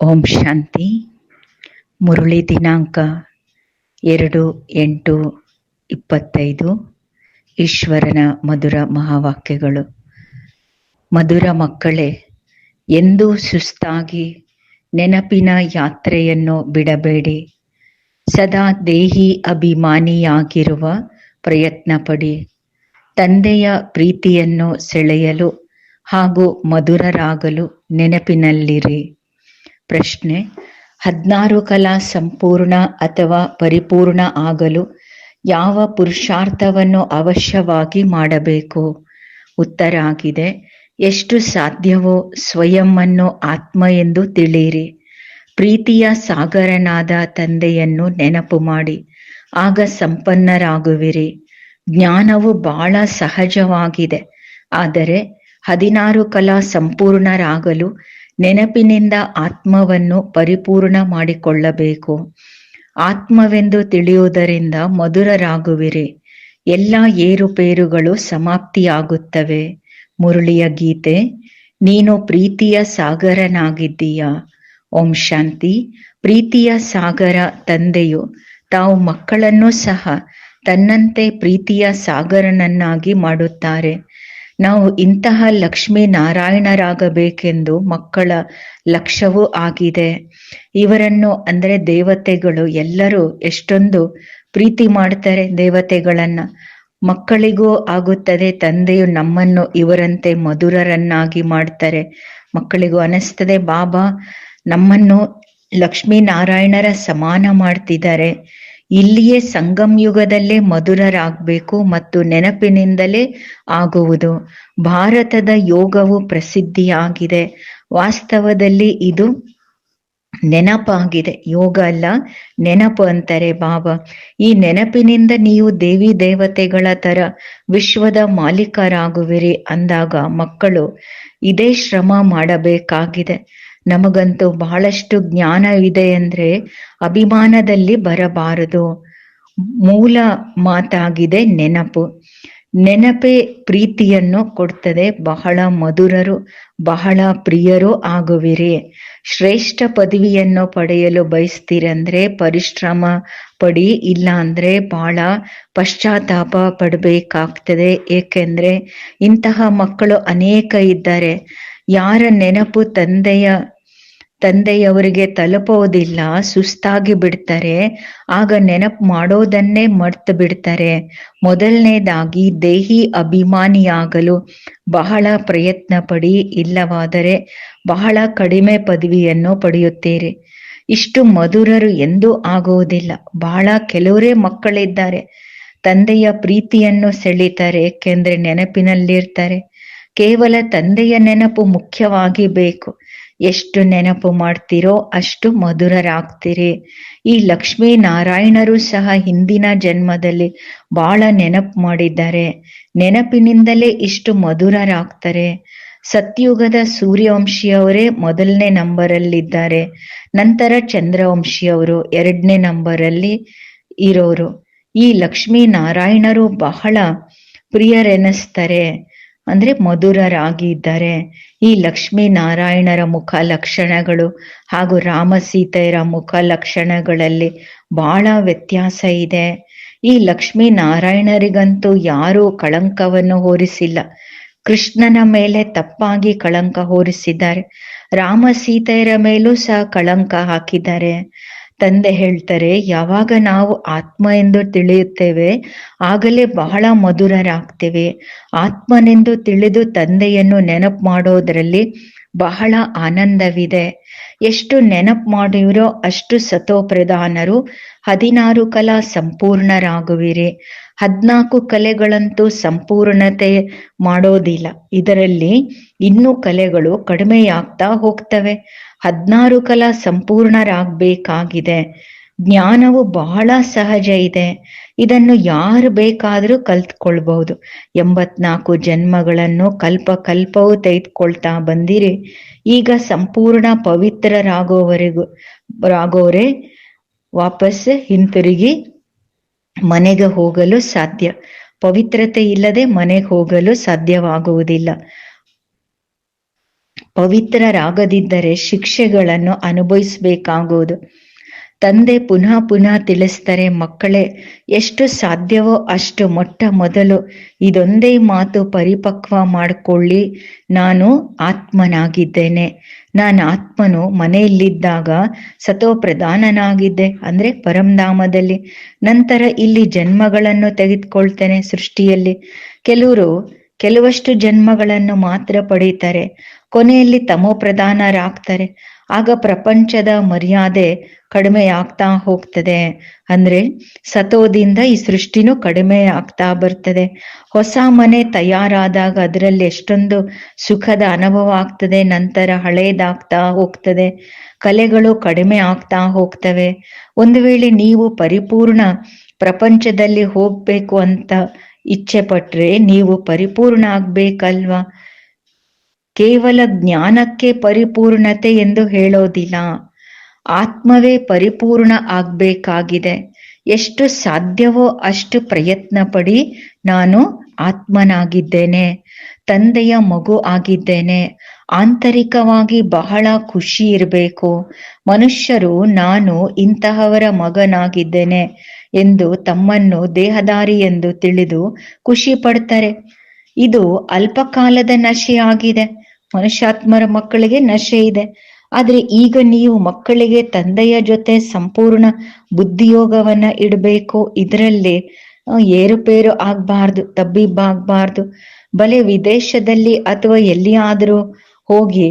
ಓಂ ಶಾಂತಿ. ಮುರುಳಿ ದಿನಾಂಕ ಎರಡು ಎಂಟು ಇಪ್ಪತ್ತೈದು. ಈಶ್ವರನ ಮಧುರ ಮಹಾವಾಕ್ಯಗಳು. ಮಧುರ ಮಕ್ಕಳೇ, ಎಂದೂ ಸುಸ್ತಾಗಿ ನೆನಪಿನ ಯಾತ್ರೆಯನ್ನು ಬಿಡಬೇಡಿ. ಸದಾ ದೇಹಿ ಅಭಿಮಾನಿಯಾಗಿರುವ ಪ್ರಯತ್ನ ಪಡಿ ತಂದೆಯ ಪ್ರೀತಿಯನ್ನು ಸೆಳೆಯಲು ಹಾಗೂ ಮಧುರರಾಗಲು ನೆನಪಿನಲ್ಲಿರಿ. ಪ್ರಶ್ನೆ. ಹದಿನಾರು ಕಲಾ ಸಂಪೂರ್ಣ ಅಥವಾ ಪರಿಪೂರ್ಣ ಆಗಲು ಯಾವ ಪುರುಷಾರ್ಥವನ್ನು ಅವಶ್ಯವಾಗಿ ಮಾಡಬೇಕು? ಉತ್ತರ ಆಗಿದೆ. ಎಷ್ಟು ಸಾಧ್ಯವೋ ಸ್ವಯಂವನ್ನು ಆತ್ಮ ಎಂದು ತಿಳಿಯಿರಿ. ಪ್ರೀತಿಯ ಸಾಗರನಾದ ತಂದೆಯನ್ನು ನೆನಪು ಮಾಡಿ. ಆಗ ಸಂಪನ್ನರಾಗುವಿರಿ. ಜ್ಞಾನವು ಬಹಳ ಸಹಜವಾಗಿದೆ. ಆದರೆ ಹದಿನಾರು ಕಲಾ ಸಂಪೂರ್ಣರಾಗಲು ನೆನಪಿನಿಂದ ಆತ್ಮವನ್ನು ಪರಿಪೂರ್ಣ ಮಾಡಿಕೊಳ್ಳಬೇಕು. ಆತ್ಮವೆಂದು ತಿಳಿಯುವುದರಿಂದ ಮಧುರರಾಗುವಿರಿ. ಎಲ್ಲ ಏರುಪೇರುಗಳು ಸಮಾಪ್ತಿಯಾಗುತ್ತವೆ. ಮುರುಳಿಯ ಗೀತೆ, ನೀನು ಪ್ರೀತಿಯ ಸಾಗರನಾಗಿದ್ದೀಯ? ಓಂ ಶಾಂತಿ. ಪ್ರೀತಿಯ ಸಾಗರ ತಂದೆಯು, ತಾವು ಮಕ್ಕಳನ್ನು ಸಹ ತನ್ನಂತೆ ಪ್ರೀತಿಯ ಸಾಗರನನ್ನಾಗಿ ಮಾಡುತ್ತಾರೆ. ನಾವು ಇಂತಹ ಲಕ್ಷ್ಮೀ ನಾರಾಯಣರಾಗಬೇಕೆಂದು ಮಕ್ಕಳ ಲಕ್ಷ್ಯವೂ ಆಗಿದೆ. ಇವರನ್ನು ಅಂದರೆ ದೇವತೆಗಳು ಎಲ್ಲರೂ ಎಷ್ಟೊಂದು ಪ್ರೀತಿ ಮಾಡ್ತಾರೆ ದೇವತೆಗಳನ್ನ. ಮಕ್ಕಳಿಗೂ ಆಗುತ್ತದೆ, ತಂದೆಯು ನಮ್ಮನ್ನು ಇವರಂತೆ ಮಧುರರನ್ನಾಗಿ ಮಾಡ್ತಾರೆ. ಮಕ್ಕಳಿಗೂ ಅನಿಸ್ತದೆ, ಬಾಬಾ, ನಮ್ಮನ್ನು ಲಕ್ಷ್ಮೀ ನಾರಾಯಣರ ಸಮಾನ ಮಾಡ್ತಿದ್ದಾರೆ. ಇಲ್ಲಿಯೇ ಸಂಗಮ್ ಯುಗದಲ್ಲೇ ಮಧುರರಾಗಬೇಕು ಮತ್ತು ನೆನಪಿನಿಂದಲೇ ಆಗುವುದು. ಭಾರತದ ಯೋಗವು ಪ್ರಸಿದ್ಧಿಯಾಗಿದೆ. ವಾಸ್ತವದಲ್ಲಿ ಇದು ನೆನಪಾಗಿದೆ. ಯೋಗ ಅಲ್ಲ, ನೆನಪು ಅಂತಾರೆ ಬಾಬಾ ಈ ನೆನಪಿನಿಂದ ನೀವು ದೇವಿ ದೇವತೆಗಳ ತರ ವಿಶ್ವದ ಮಾಲೀಕರಾಗುವಿರಿ ಅಂದಾಗ ಮಕ್ಕಳು ಇದೇ ಶ್ರಮ ಮಾಡಬೇಕಾಗಿದೆ. ನಮಗಂತೂ ಬಹಳಷ್ಟು ಜ್ಞಾನ ಇದೆ ಅಂದ್ರೆ ಅಭಿಮಾನದಲ್ಲಿ ಬರಬಾರದು. ಮೂಲ ಮಾತಾಗಿದೆ ನೆನಪು. ನೆನಪೇ ಪ್ರೀತಿಯನ್ನು ಕೊಡ್ತದೆ. ಬಹಳ ಮಧುರರು, ಬಹಳ ಪ್ರಿಯರು ಆಗುವಿರಿ. ಶ್ರೇಷ್ಠ ಪದವಿಯನ್ನು ಪಡೆಯಲು ಬಯಸ್ತೀರಂದ್ರೆ ಪರಿಶ್ರಮ ಪಡಿ ಇಲ್ಲ ಅಂದ್ರೆ ಬಹಳ ಪಶ್ಚಾತ್ತಾಪ ಪಡಬೇಕಾಗ್ತದೆ. ಏಕೆಂದ್ರೆ ಇಂತಹ ಮಕ್ಕಳು ಅನೇಕ ಇದ್ದಾರೆ. ಯಾರ ನೆನಪು ತಂದೆಯ ತಂದೆಯವರಿಗೆ ತಲುಪೋದಿಲ್ಲ ಸುಸ್ತಾಗಿ ಬಿಡ್ತಾರೆ. ಆಗ ನೆನಪು ಮಾಡೋದನ್ನೇ ಮರ್ತು ಬಿಡ್ತಾರೆ. ಮೊದಲನೇದಾಗಿ ದೇಹಿ ಅಭಿಮಾನಿಯಾಗಲು ಬಹಳ ಪ್ರಯತ್ನ ಪಡಿ ಇಲ್ಲವಾದರೆ ಬಹಳ ಕಡಿಮೆ ಪದವಿಯನ್ನು ಪಡೆಯುತ್ತೀರಿ. ಇಷ್ಟು ಮಧುರರು ಎಂದೂ ಆಗುವುದಿಲ್ಲ. ಬಹಳ ಕೆಲವರೇ ಮಕ್ಕಳಿದ್ದಾರೆ. ತಂದೆಯ ಪ್ರೀತಿಯನ್ನು ಸೆಳೀತಾರೆ, ಏಕೆಂದ್ರೆ ನೆನಪಿನಲ್ಲಿರ್ತಾರೆ. ಕೇವಲ ತಂದೆಯ ನೆನಪು ಮುಖ್ಯವಾಗಿ ಬೇಕು. ಎಷ್ಟು ನೆನಪು ಮಾಡ್ತೀರೋ ಅಷ್ಟು ಮಧುರರಾಗ್ತೀರಿ. ಈ ಲಕ್ಷ್ಮೀ ನಾರಾಯಣರು ಸಹ ಹಿಂದಿನ ಜನ್ಮದಲ್ಲಿ ಬಹಳ ನೆನಪು ಮಾಡಿದ್ದಾರೆ. ನೆನಪಿನಿಂದಲೇ ಇಷ್ಟು ಮಧುರರಾಗ್ತಾರೆ. ಸತ್ಯುಗದ ಸೂರ್ಯವಂಶಿಯವರೇ ಮೊದಲನೇ ನಂಬರಲ್ಲಿದ್ದಾರೆ. ನಂತರ ಚಂದ್ರವಂಶಿಯವರು ಎರಡನೇ ನಂಬರಲ್ಲಿ ಇರೋರು. ಈ ಲಕ್ಷ್ಮೀ ನಾರಾಯಣರು ಬಹಳ ಪ್ರಿಯರೆನಿಸ್ತಾರೆ. ಅಂದ್ರೆ ಮಧುರರಾಗಿ ಇದ್ದಾರೆ. ಈ ಲಕ್ಷ್ಮೀ ನಾರಾಯಣರ ಮುಖ ಲಕ್ಷಣಗಳು ಹಾಗೂ ರಾಮ ಸೀತೆಯರ ಮುಖ ಲಕ್ಷಣಗಳಲ್ಲಿ ಬಹಳ ವ್ಯತ್ಯಾಸ ಇದೆ. ಈ ಲಕ್ಷ್ಮೀ ನಾರಾಯಣರಿಗಂತೂ ಯಾರೂ ಕಳಂಕವನ್ನು ಹೊರಿಸಿಲ್ಲ. ಕೃಷ್ಣನ ಮೇಲೆ ತಪ್ಪಾಗಿ ಕಳಂಕ ಹೊರಿಸಿದ್ದಾರೆ. ರಾಮ ಸೀತೆಯರ ಮೇಲೂ ಸಹ ಕಳಂಕ ಹಾಕಿದ್ದಾರೆ. ತಂದೆ ಹೇಳ್ತಾರೆ, ಯಾವಾಗ ನಾವು ಆತ್ಮ ಎಂದು ತಿಳಿಯುತ್ತೇವೆ, ಆಗಲೇ ಬಹಳ ಮಧುರರಾಗ್ತೇವೆ. ಆತ್ಮನೆಂದು ತಿಳಿದು ತಂದೆಯನ್ನು ನೆನಪು ಮಾಡೋದ್ರಲ್ಲಿ ಬಹಳ ಆನಂದವಿದೆ. ಎಷ್ಟು ನೆನಪು ಮಾಡುವಿರೋ ಅಷ್ಟು ಸತೋಪ್ರಧಾನರು ಹದಿನಾರು ಕಲಾ ಸಂಪೂರ್ಣರಾಗುವಿರಿ. ಹದ್ನಾಲ್ಕು ಕಲೆಗಳಂತೂ ಸಂಪೂರ್ಣತೆ ಮಾಡೋದಿಲ್ಲ. ಇದರಲ್ಲಿ ಇನ್ನೂ ಕಲೆಗಳು ಕಡಿಮೆಯಾಗ್ತಾ ಹೋಗ್ತವೆ. ಹದ್ನಾರು ಕಲ ಸಂಪೂರ್ಣರಾಗಬೇಕಾಗಿದೆ. ಜ್ಞಾನವು ಬಹಳ ಸಹಜ ಇದೆ. ಇದನ್ನು ಯಾರು ಬೇಕಾದರೂ ಕಲ್ತ್ಕೊಳ್ಬಹುದು. ಎಂಬತ್ನಾಲ್ಕು ಜನ್ಮಗಳನ್ನು ಕಲ್ಪ ಕಲ್ಪವೂ ತೆಗೆದುಕೊಳ್ತಾ ಬಂದಿರಿ. ಈಗ ಸಂಪೂರ್ಣ ಪವಿತ್ರರಾಗೋವರೆಗೂ, ರಾಗೋರೆ, ವಾಪಸ್ ಹಿಂತಿರುಗಿ ಮನೆಗೆ ಹೋಗಲು ಸಾಧ್ಯ. ಪವಿತ್ರತೆ ಇಲ್ಲದೆ ಮನೆಗೆ ಹೋಗಲು ಸಾಧ್ಯವಾಗುವುದಿಲ್ಲ. ಪವಿತ್ರರಾಗದಿದ್ದರೆ ಶಿಕ್ಷೆಗಳನ್ನು ಅನುಭವಿಸಬೇಕಾಗುವುದು. ತಂದೆ ಪುನಃ ಪುನಃ ತಿಳಿಸ್ತಾರೆ ಮಕ್ಕಳೇ, ಎಷ್ಟು ಸಾಧ್ಯವೋ ಅಷ್ಟು ಮೊಟ್ಟ ಮೊದಲು ಇದೊಂದೇ ಮಾತು ಪರಿಪಕ್ವ ಮಾಡಿಕೊಳ್ಳಿ. ನಾನು ಆತ್ಮನಾಗಿದ್ದೇನೆ. ನಾನು ಆತ್ಮನು ಮನೆಯಲ್ಲಿದ್ದಾಗ ಸತೋ ಪ್ರಧಾನನಾಗಿದ್ದೆ ಅಂದ್ರೆ ಪರಂಧಾಮದಲ್ಲಿ. ನಂತರ ಇಲ್ಲಿ ಜನ್ಮಗಳನ್ನು ತೆಗೆದುಕೊಳ್ತೇನೆ ಸೃಷ್ಟಿಯಲ್ಲಿ. ಕೆಲವರು ಕೆಲವಷ್ಟು ಜನ್ಮಗಳನ್ನು ಮಾತ್ರ ಪಡೀತಾರೆ ಕೊನೆಯಲ್ಲಿ ತಮೋಪ್ರಧಾನರಾಗ್ತಾರೆ ಆಗ ಪ್ರಪಂಚದ ಮರ್ಯಾದೆ ಕಡಿಮೆ ಆಗ್ತಾ ಹೋಗ್ತದೆ. ಅಂದ್ರೆ ಸತೋದಿಂದ ಈ ಸೃಷ್ಟಿನೂ ಕಡಿಮೆ ಆಗ್ತಾ ಬರ್ತದೆ. ಹೊಸ ಮನೆ ತಯಾರಾದಾಗ ಅದರಲ್ಲಿ ಎಷ್ಟೊಂದು ಸುಖದ ಅನುಭವ ಆಗ್ತದೆ, ನಂತರ ಹಳೇದಾಗ್ತಾ ಹೋಗ್ತದೆ. ಕಲೆಗಳು ಕಡಿಮೆ ಆಗ್ತಾ ಹೋಗ್ತವೆ. ಒಂದು ವೇಳೆ ನೀವು ಪರಿಪೂರ್ಣ ಪ್ರಪಂಚದಲ್ಲಿ ಹೋಗ್ಬೇಕು ಅಂತ ಇಚ್ಛೆ ಪಟ್ರೆ ನೀವು ಪರಿಪೂರ್ಣ ಆಗ್ಬೇಕಲ್ವಾ? ಕೇವಲ ಜ್ಞಾನಕ್ಕೆ ಪರಿಪೂರ್ಣತೆ ಎಂದು ಹೇಳೋದಿಲ್ಲ. ಆತ್ಮವೇ ಪರಿಪೂರ್ಣ ಆಗ್ಬೇಕಾಗಿದೆ. ಎಷ್ಟು ಸಾಧ್ಯವೋ ಅಷ್ಟು ಪ್ರಯತ್ನ ಪಡಿ ನಾನು ಆತ್ಮನಾಗಿದ್ದೇನೆ. ತಂದೆಯ ಮಗು ಆಗಿದ್ದೇನೆ. ಆಂತರಿಕವಾಗಿ ಬಹಳ ಖುಷಿ ಇರಬೇಕು. ಮನುಷ್ಯರು, ನಾನು ಇಂತಹವರ ಮಗನಾಗಿದ್ದೇನೆ ಎಂದು ತಮ್ಮನ್ನು ದೇಹದಾರಿ ಎಂದು ತಿಳಿದು ಖುಷಿ ಪಡ್ತಾರೆ. ಇದು ಅಲ್ಪಕಾಲದ ನಶೆಯಾಗಿದೆ. ಮನುಷ್ಯಾತ್ಮರ ಮಕ್ಕಳಿಗೆ ನಶೆ ಇದೆ. ಆದ್ರೆ ಈಗ ನೀವು ಮಕ್ಕಳಿಗೆ ತಂದೆಯ ಜೊತೆ ಸಂಪೂರ್ಣ ಬುದ್ಧಿಯೋಗವನ್ನ ಇಡಬೇಕು. ಇದರಲ್ಲಿ ಏರುಪೇರು ಆಗ್ಬಾರ್ದು, ತಬ್ಬಿಬ್ಬಾಗ್ಬಾರ್ದು. ಬಲೆ ವಿದೇಶದಲ್ಲಿ ಅಥವಾ ಎಲ್ಲಿಯಾದರೂ ಹೋಗಿ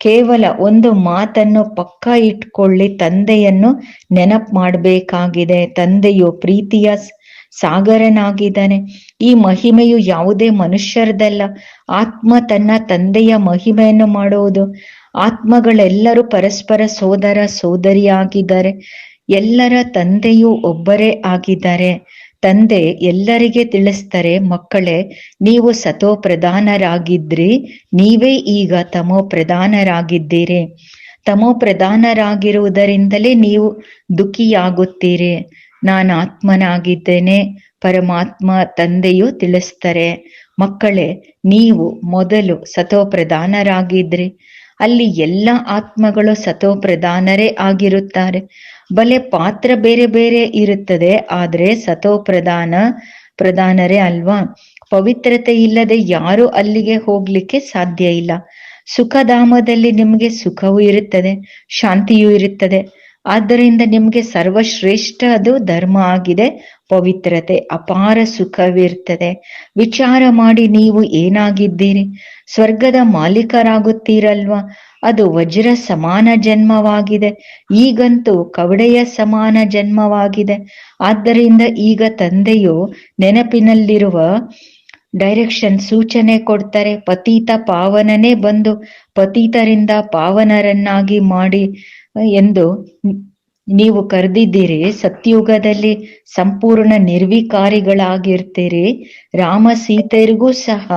ಕೇವಲ ಒಂದು ಮಾತನ್ನು ಪಕ್ಕ ಇಟ್ಕೊಳ್ಳಿ, ತಂದೆಯನ್ನು ನೆನಪು ಮಾಡಬೇಕಾಗಿದೆ. ತಂದೆಯು ಪ್ರೀತಿಯ ಸಾಗರನಾಗಿದ್ದಾನೆ. ಈ ಮಹಿಮೆಯು ಯಾವುದೇ ಮನುಷ್ಯರದಲ್ಲ. ಆತ್ಮ ತನ್ನ ತಂದೆಯ ಮಹಿಮೆಯನ್ನು ಮಾಡುವುದು. ಆತ್ಮಗಳೆಲ್ಲರೂ ಪರಸ್ಪರ ಸೋದರ ಸೋದರಿಯಾಗಿದ್ದಾರೆ. ಎಲ್ಲರ ತಂದೆಯು ಒಬ್ಬರೇ ಆಗಿದ್ದಾರೆ. ತಂದೆ ಎಲ್ಲರಿಗೆ ತಿಳಿಸ್ತಾರೆ, ಮಕ್ಕಳೇ, ನೀವು ಸತೋ ಪ್ರಧಾನರಾಗಿದ್ರಿ ನೀವೇ ಈಗ ತಮೋ ಪ್ರಧಾನರಾಗಿದ್ದೀರಿ ತಮೋ ಪ್ರಧಾನರಾಗಿರುವುದರಿಂದಲೇ ನೀವು ದುಃಖಿಯಾಗುತ್ತೀರಿ. ನಾನು ಆತ್ಮನಾಗಿದ್ದೇನೆ, ಪರಮಾತ್ಮ ತಂದೆಯು ತಿಳಿಸ್ತಾರೆ ಮಕ್ಕಳೇ, ನೀವು ಮೊದಲು ಸತೋ ಪ್ರಧಾನರಾಗಿದ್ರಿ ಅಲ್ಲಿ ಎಲ್ಲ ಆತ್ಮಗಳು ಸತೋ ಪ್ರಧಾನರೇ ಆಗಿರುತ್ತಾರೆ. ಬಲೆ ಪಾತ್ರ ಬೇರೆ ಬೇರೆ ಇರುತ್ತದೆ, ಆದ್ರೆ ಸತೋ ಪ್ರಧಾನ ಪ್ರಧಾನರೇ ಅಲ್ವಾ? ಪವಿತ್ರತೆ ಇಲ್ಲದೆ ಯಾರು ಅಲ್ಲಿಗೆ ಹೋಗ್ಲಿಕ್ಕೆ ಸಾಧ್ಯ ಇಲ್ಲ. ಸುಖಧಾಮದಲ್ಲಿ ನಿಮ್ಗೆ ಸುಖವೂ ಇರುತ್ತದೆ, ಶಾಂತಿಯೂ ಇರುತ್ತದೆ. ಆದ್ದರಿಂದ ನಿಮ್ಗೆ ಸರ್ವಶ್ರೇಷ್ಠ ಅದು ಧರ್ಮ ಆಗಿದೆ, ಪವಿತ್ರತೆ, ಅಪಾರ ಸುಖವಿರ್ತದೆ. ವಿಚಾರ ಮಾಡಿ ನೀವು ಏನಾಗಿದ್ದೀರಿ? ಸ್ವರ್ಗದ ಮಾಲೀಕರಾಗುತ್ತೀರಲ್ವಾ? ಅದು ವಜ್ರ ಸಮಾನ ಜನ್ಮವಾಗಿದೆ. ಈಗಂತೂ ಕವಡೆಯ ಸಮಾನ ಜನ್ಮವಾಗಿದೆ. ಆದ್ದರಿಂದ ಈಗ ತಂದೆಯು ನೆನಪಿನಲ್ಲಿರುವ ಡೈರೆಕ್ಷನ್ ಸೂಚನೆ ಕೊಡ್ತಾರೆ. ಪತೀತ ಪಾವನನೇ ಬಂದು ಪತೀತರಿಂದ ಪಾವನರನ್ನಾಗಿ ಮಾಡಿ ಎಂದು ನೀವು ಕರೆದಿದ್ದೀರಿ, ಸತ್ಯುಗದಲ್ಲಿ ಸಂಪೂರ್ಣ ನಿರ್ವಿಕಾರಿಗಳಾಗಿರ್ತೀರಿ. ರಾಮ ಸೀತೆಯರಿಗೂ ಸಹ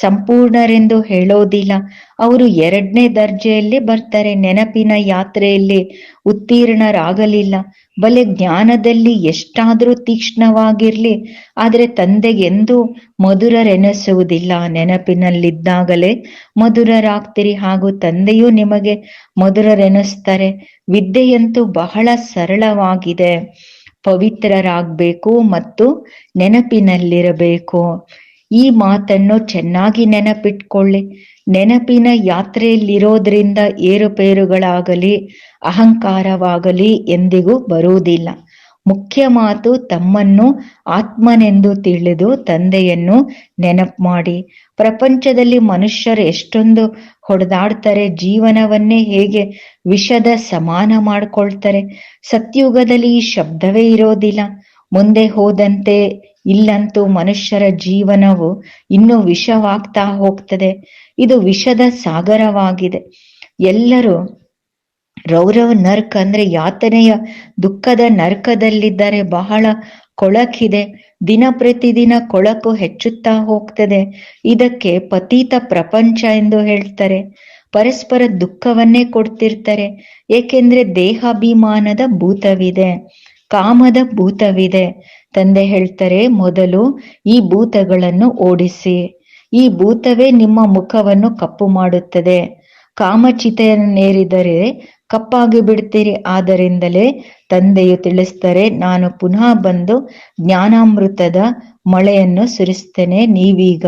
ಸಂಪೂರ್ಣರೆಂದು ಹೇಳೋದಿಲ್ಲ. ಅವರು ಎರಡನೇ ದರ್ಜೆಯಲ್ಲಿ ಬರ್ತಾರೆ, ನೆನಪಿನ ಯಾತ್ರೆಯಲ್ಲಿ ಉತ್ತೀರ್ಣರಾಗಲಿಲ್ಲ. ಬಲೆ ಜ್ಞಾನದಲ್ಲಿ ಎಷ್ಟಾದರೂ ತೀಕ್ಷ್ಣವಾಗಿರ್ಲಿ, ಆದರೆ ತಂದೆಗೆಂದು ಮಧುರರೆನಿಸುವುದಿಲ್ಲ. ನೆನಪಿನಲ್ಲಿದ್ದಾಗಲೇ ಮಧುರರಾಗ್ತೀರಿ ಹಾಗೂ ತಂದೆಯೂ ನಿಮಗೆ ಮಧುರರೆನಿಸ್ತಾರೆ. ವಿದ್ಯೆಯಂತೂ ಬಹಳ ಸರಳವಾಗಿದೆ. ಪವಿತ್ರರಾಗಬೇಕು ಮತ್ತು ನೆನಪಿನಲ್ಲಿರಬೇಕು. ಈ ಮಾತನ್ನು ಚೆನ್ನಾಗಿ ನೆನಪಿಟ್ಕೊಳ್ಳಿ. ನೆನಪಿನ ಯಾತ್ರೆಯಲ್ಲಿರೋದ್ರಿಂದ ಏರುಪೇರುಗಳಾಗಲಿ, ಅಹಂಕಾರವಾಗಲಿ ಎಂದಿಗೂ ಬರುವುದಿಲ್ಲ. ಮುಖ್ಯ ಮಾತು ತಮ್ಮನ್ನು ಆತ್ಮನೆಂದು ತಿಳಿದು ತಂದೆಯನ್ನು ನೆನಪು ಮಾಡಿ. ಪ್ರಪಂಚದಲ್ಲಿ ಮನುಷ್ಯರು ಎಷ್ಟೊಂದು ಹೊಡೆದಾಡ್ತಾರೆ, ಜೀವನವನ್ನೇ ಹೇಗೆ ವಿಷದ ಸಮಾನ ಮಾಡ್ಕೊಳ್ತಾರೆ. ಸತ್ಯುಗದಲ್ಲಿ ಈ ಶಬ್ದವೇ ಇರೋದಿಲ್ಲ. ಮುಂದೆ ಹೋದಂತೆ ಇಲ್ಲಂತೂ ಮನುಷ್ಯರ ಜೀವನವು ಇನ್ನೂ ವಿಷವಾಗ್ತಾ ಹೋಗ್ತದೆ. ಇದು ವಿಷದ ಸಾಗರವಾಗಿದೆ. ಎಲ್ಲರೂ ರೌರವ ನರ್ಕ ಅಂದ್ರೆ ಯಾತನೆಯ ದುಃಖದ ನರ್ಕದಲ್ಲಿದ್ದಾರೆ ಬಹಳ ಕೊಳಕಿದೆ. ದಿನ ಪ್ರತಿದಿನ ಕೊಳಕು ಹೆಚ್ಚುತ್ತಾ ಹೋಗ್ತದೆ. ಇದಕ್ಕೆ ಪತೀತ ಪ್ರಪಂಚ ಎಂದು ಹೇಳ್ತಾರೆ. ಪರಸ್ಪರ ದುಃಖವನ್ನೇ ಕೊಡ್ತಿರ್ತಾರೆ. ಏಕೆಂದ್ರೆ ದೇಹಾಭಿಮಾನದ ಭೂತವಿದೆ. ಕಾಮದ ಭೂತವಿದೆ. ತಂದೆ ಹೇಳ್ತಾರೆ, ಮೊದಲು ಈ ಭೂತಗಳನ್ನು ಓಡಿಸಿ. ಈ ಭೂತವೇ ನಿಮ್ಮ ಮುಖವನ್ನು ಕಪ್ಪು ಮಾಡುತ್ತದೆ. ಕಾಮಚಿತೆಯನ್ನೇರಿದರೆ ಕಪ್ಪಾಗಿ ಬಿಡ್ತೀರಿ. ಆದ್ದರಿಂದಲೇ ತಂದೆಯು ತಿಳಿಸ್ತಾರೆ, ನಾನು ಪುನಃ ಬಂದು ಜ್ಞಾನಾಮೃತದ ಮಳೆಯನ್ನು ಸುರಿಸ್ತೇನೆ. ನೀವೀಗ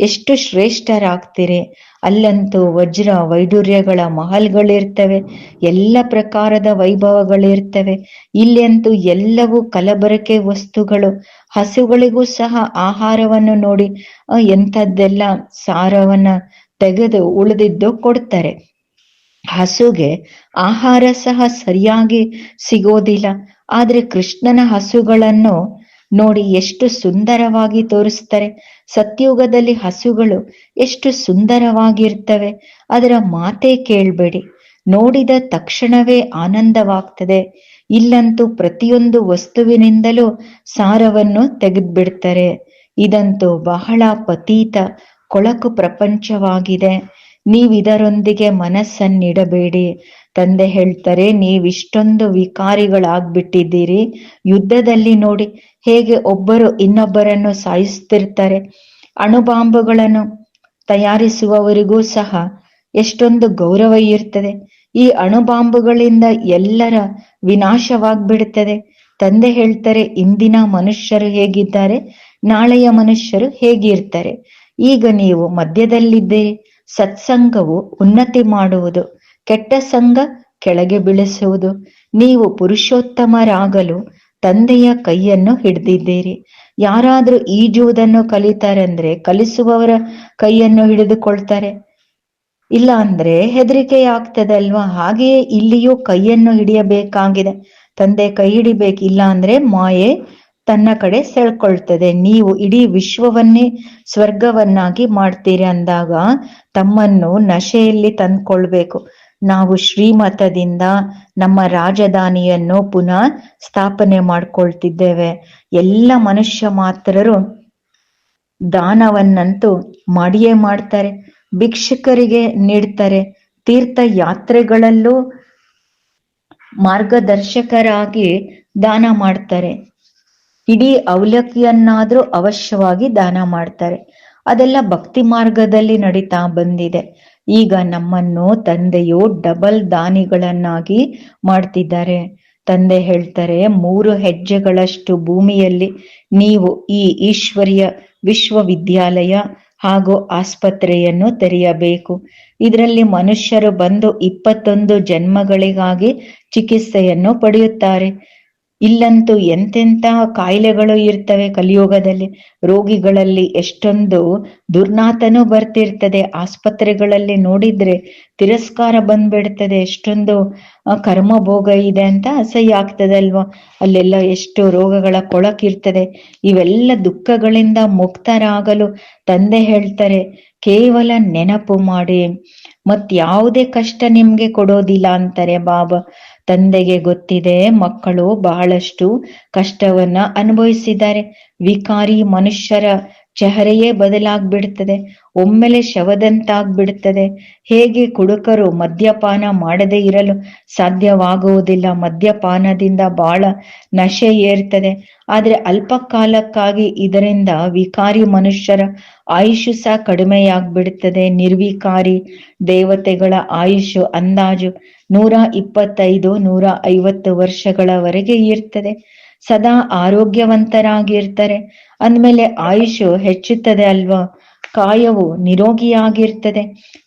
ಎಷ್ಟು ಶ್ರೇಷ್ಠರಾಗ್ತೀರಿ. ಅಲ್ಲಂತೂ ವಜ್ರ ವೈಡೂರ್ಯಗಳ ಮಹಲ್ಗಳಿರ್ತವೆ, ಎಲ್ಲ ಪ್ರಕಾರದ ವೈಭವಗಳಿರ್ತವೆ. ಇಲ್ಲಿ ಅಂತೂ ಎಲ್ಲವೂ ಕಲಬರಕೆ ವಸ್ತುಗಳು. ಹಸುಗಳಿಗೂ ಸಹ ಆಹಾರವನ್ನು ನೋಡಿ ಎಂಥದ್ದೆಲ್ಲ ಸಾರವನ್ನ ತೆಗೆದು ಉಳಿದಿದ್ದು ಕೊಡ್ತಾರೆ. ಹಸುಗೆ ಆಹಾರ ಸಹ ಸರಿಯಾಗಿ ಸಿಗೋದಿಲ್ಲ. ಆದ್ರೆ ಕೃಷ್ಣನ ಹಸುಗಳನ್ನು ನೋಡಿ ಎಷ್ಟು ಸುಂದರವಾಗಿ ತೋರಿಸ್ತಾರೆ. ಸತ್ಯುಗದಲ್ಲಿ ಹಸುಗಳು ಎಷ್ಟು ಸುಂದರವಾಗಿರ್ತವೆ. ಅದರ ಮಾತೇ ಕೇಳ್ಬೇಡಿ. ನೋಡಿದ ತಕ್ಷಣವೇ ಆನಂದವಾಗ್ತದೆ. ಇಲ್ಲಂತೂ ಪ್ರತಿಯೊಂದು ವಸ್ತುವಿನಿಂದಲೂ ಸಾರವನ್ನು ತೆಗೆದ್ಬಿಡ್ತಾರೆ. ಇದಂತೂ ಬಹಳ ಪತೀತ, ಕೊಳಕು ಪ್ರಪಂಚವಾಗಿದೆ. ನೀವಿದರೊಂದಿಗೆ ಮನಸ್ಸನ್ನಿಡಬೇಡಿ. ತಂದೆ ಹೇಳ್ತಾರೆ, ನೀವಿಷ್ಟೊಂದು ವಿಕಾರಿಗಳಾಗ್ಬಿಟ್ಟಿದ್ದೀರಿ. ಯುದ್ಧದಲ್ಲಿ ನೋಡಿ ಹೇಗೆ ಒಬ್ಬರು ಇನ್ನೊಬ್ಬರನ್ನು ಸಾಯಿಸ್ತಿರ್ತಾರೆ. ಅಣುಬಾಂಬುಗಳನ್ನು ತಯಾರಿಸುವವರಿಗೂ ಸಹ ಎಷ್ಟೊಂದು ಗೌರವ ಇರ್ತದೆ. ಈ ಅಣುಬಾಂಬುಗಳಿಂದ ಎಲ್ಲರ ವಿನಾಶವಾಗ್ಬಿಡ್ತದೆ. ತಂದೆ ಹೇಳ್ತಾರೆ, ಇಂದಿನ ಮನುಷ್ಯರು ಹೇಗಿದ್ದಾರೆ? ನಾಳೆಯ ಮನುಷ್ಯರು ಹೇಗಿರ್ತಾರೆ? ಈಗ ನೀವು ಮಧ್ಯದಲ್ಲಿದ್ದೀರಿ. ಸತ್ಸಂಗವು ಉನ್ನತಿ ಮಾಡುವುದು. ಕೆಟ್ಟ ಸಂಘ ಕೆಳಗೆ ಬೀಳಿಸುವುದು. ನೀವು ಪುರುಷೋತ್ತಮರಾಗಲು ತಂದೆಯ ಕೈಯನ್ನು ಹಿಡಿದಿದ್ದೀರಿ. ಯಾರಾದರೂ ಈಜುವುದನ್ನು ಕಲಿತಾರಂದ್ರೆ ಕಲಿಸುವವರ ಕೈಯನ್ನು ಹಿಡಿದುಕೊಳ್ತಾರೆ. ಇಲ್ಲ ಅಂದ್ರೆ ಹೆದರಿಕೆ ಆಗ್ತದಲ್ವಾ ಹಾಗೆಯೇ ಇಲ್ಲಿಯೂ ಕೈಯನ್ನು ಹಿಡಿಯಬೇಕಾಗಿದೆ. ತಂದೆ ಕೈ ಹಿಡಿಬೇಕಿಲ್ಲ ಅಂದ್ರೆ ಮಾಯೆ ತನ್ನ ಕಡೆ ಸೆಳ್ಕೊಳ್ತದೆ. ನೀವು ಇಡೀ ವಿಶ್ವವನ್ನೇ ಸ್ವರ್ಗವನ್ನಾಗಿ ಮಾಡ್ತೀರಿ ಅಂದಾಗ ತಮ್ಮನ್ನು ನಶೆಯಲ್ಲಿ ತಂದ್ಕೊಳ್ಬೇಕು. ನಾವು ಶ್ರೀಮತದಿಂದ ನಮ್ಮ ರಾಜಧಾನಿಯನ್ನು ಪುನಃ ಸ್ಥಾಪನೆ ಮಾಡ್ಕೊಳ್ತಿದ್ದೇವೆ. ಎಲ್ಲ ಮನುಷ್ಯ ಮಾತ್ರರು ದಾನವನ್ನಂತೂ ಮಾಡಿಯೇ ಮಾಡ್ತಾರೆ. ಭಿಕ್ಷುಕರಿಗೆ ನೀಡ್ತಾರೆ. ತೀರ್ಥ ಯಾತ್ರೆಗಳಲ್ಲೂ ಮಾರ್ಗದರ್ಶಕರಾಗಿ ದಾನ ಮಾಡ್ತಾರೆ. ಇಡೀ ಅವಲಕ್ಕಿಯನ್ನಾದ್ರೂ ಅವಶ್ಯವಾಗಿ ದಾನ ಮಾಡ್ತಾರೆ. ಅದೆಲ್ಲ ಭಕ್ತಿ ಮಾರ್ಗದಲ್ಲಿ ನಡೀತಾ ಬಂದಿದೆ. ಈಗ ನಮ್ಮನ್ನು ತಂದೆಯು ಡಬಲ್ ದಾನಿಗಳನ್ನಾಗಿ ಮಾಡ್ತಿದ್ದಾರೆ. ತಂದೆ ಹೇಳ್ತಾರೆ, ಮೂರು ಹೆಜ್ಜೆಗಳಷ್ಟು ಭೂಮಿಯಲ್ಲಿ ನೀವು ಈ ಈಶ್ವರಿಯ ವಿಶ್ವವಿದ್ಯಾಲಯ ಹಾಗೂ ಆಸ್ಪತ್ರೆಯನ್ನು ತೆರೆಯಬೇಕು. ಇದರಲ್ಲಿ ಮನುಷ್ಯರು ಬಂದು ಇಪ್ಪತ್ತೊಂದು ಜನ್ಮಗಳಿಗಾಗಿ ಚಿಕಿತ್ಸೆಯನ್ನು ಪಡೆಯುತ್ತಾರೆ. ಇಲ್ಲಂತೂ ಎಂತೆಂಥ ಕಾಯಿಲೆಗಳು ಇರ್ತವೆ ಕಲಿಯುಗದಲ್ಲಿ. ರೋಗಿಗಳಲ್ಲಿ ಎಷ್ಟೊಂದು ದುರ್ನಾತನು ಬರ್ತಿರ್ತದೆ. ಆಸ್ಪತ್ರೆಗಳಲ್ಲಿ ನೋಡಿದ್ರೆ ತಿರಸ್ಕಾರ ಬಂದ್ಬಿಡ್ತದೆ. ಎಷ್ಟೊಂದು ಕರ್ಮಭೋಗ ಇದೆ ಅಂತ ಅಸಹ್ಯ ಆಗ್ತದಲ್ವಾ? ಅಲ್ಲೆಲ್ಲ ಎಷ್ಟು ರೋಗಗಳ ಕೊಳಕಿರ್ತದೆ. ಇವೆಲ್ಲ ದುಃಖಗಳಿಂದ ಮುಕ್ತರಾಗಲು ತಂದೆ ಹೇಳ್ತಾರೆ, ಕೇವಲ ನೆನಪು ಮಾಡಿ. ಮತ್ ಯಾವುದೇ ಕಷ್ಟ ನಿಮ್ಗೆ ಕೊಡೋದಿಲ್ಲ ಅಂತಾರೆ ಬಾಬಾ. ತಂದೆಗೆ ಗೊತ್ತಿದೆ ಮಕ್ಕಳು ಬಹಳಷ್ಟು ಕಷ್ಟವನ್ನ ಅನುಭವಿಸಿದ್ದಾರೆ. ವಿಕಾರಿ ಮನುಷ್ಯರ ಚೆಹರೆಯೇ ಬದಲಾಗ್ಬಿಡ್ತದೆ, ಒಮ್ಮೆಲೆ ಶವದಂತಾಗ್ಬಿಡ್ತದೆ. ಹೇಗೆ ಕುಡುಕರು ಮದ್ಯಪಾನ ಮಾಡದೇ ಇರಲು ಸಾಧ್ಯವಾಗುವುದಿಲ್ಲ. ಮದ್ಯಪಾನದಿಂದ ಬಹಳ ನಶೆ ಏರ್ತದೆ. ಆದ್ರೆ ಅಲ್ಪಕಾಲಕ್ಕಾಗಿ ಇದರಿಂದ ವಿಕಾರಿ ಮನುಷ್ಯರ ಆಯುಷು ಸಹ ಕಡಿಮೆಯಾಗ್ಬಿಡುತ್ತದೆ ನಿರ್ವಿಕಾರಿ ದೇವತೆಗಳ ಆಯುಷು ಅಂದಾಜು ನೂರ ಇಪ್ಪತ್ತೈದು, ನೂರ ಐವತ್ತು ವರ್ಷಗಳವರೆಗೆ ಇರ್ತದೆ. ಸದಾ ಆರೋಗ್ಯವಂತರಾಗಿರ್ತಾರೆ. ಅಂದಮೇಲೆ ಆಯುಷು ಹೆಚ್ಚುತ್ತದೆ ಅಲ್ವಾ? ಕಾಯವು ನಿರೋಗಿಯಾಗಿರ್ತದೆ.